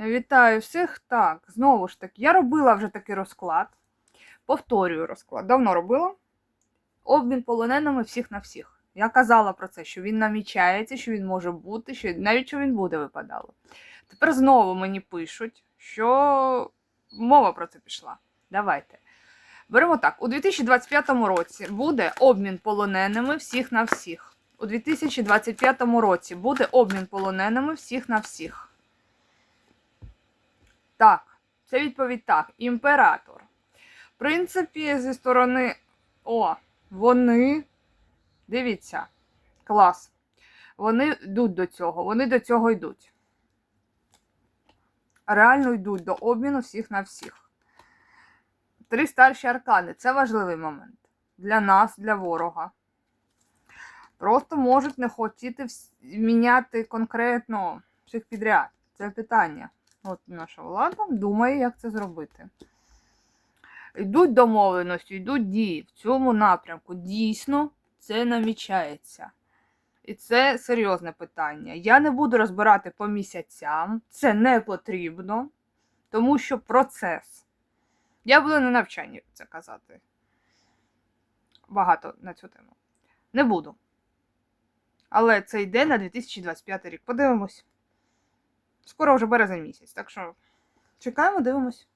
Вітаю всіх. Так, знову ж таки, я робила вже такий розклад. Повторюю розклад. Давно робила. Обмін полоненими всіх на всіх. Я казала про це, що він намічається, що він може бути, що навіть що він буде випадало. Тепер знову мені пишуть, що мова про це пішла. Давайте. Беремо так: у 2025 році буде обмін полоненими всіх на всіх. У 2025 році буде обмін полоненими всіх на всіх. Так, це відповідь так. Імператор. В принципі, зі сторони. О, вони. Дивіться, клас. Вони йдуть до цього, вони до цього йдуть. Реально йдуть до обміну всіх на всіх. Три старші аркани це важливий момент. Для нас, для ворога. Просто можуть не хотіти міняти конкретно всіх підряд. Це питання. От наша влада думає, як це зробити. Йдуть домовленості, йдуть дії в цьому напрямку. Дійсно, це намічається. І це серйозне питання. Я не буду розбирати по місяцям, це не потрібно, тому що процес. Я буду на навчанні це казати. Багато на цю тему. Не буду. Але це йде на 2025 рік. Подивимось. Скоро вже березень місяць, так що чекаємо, дивимось.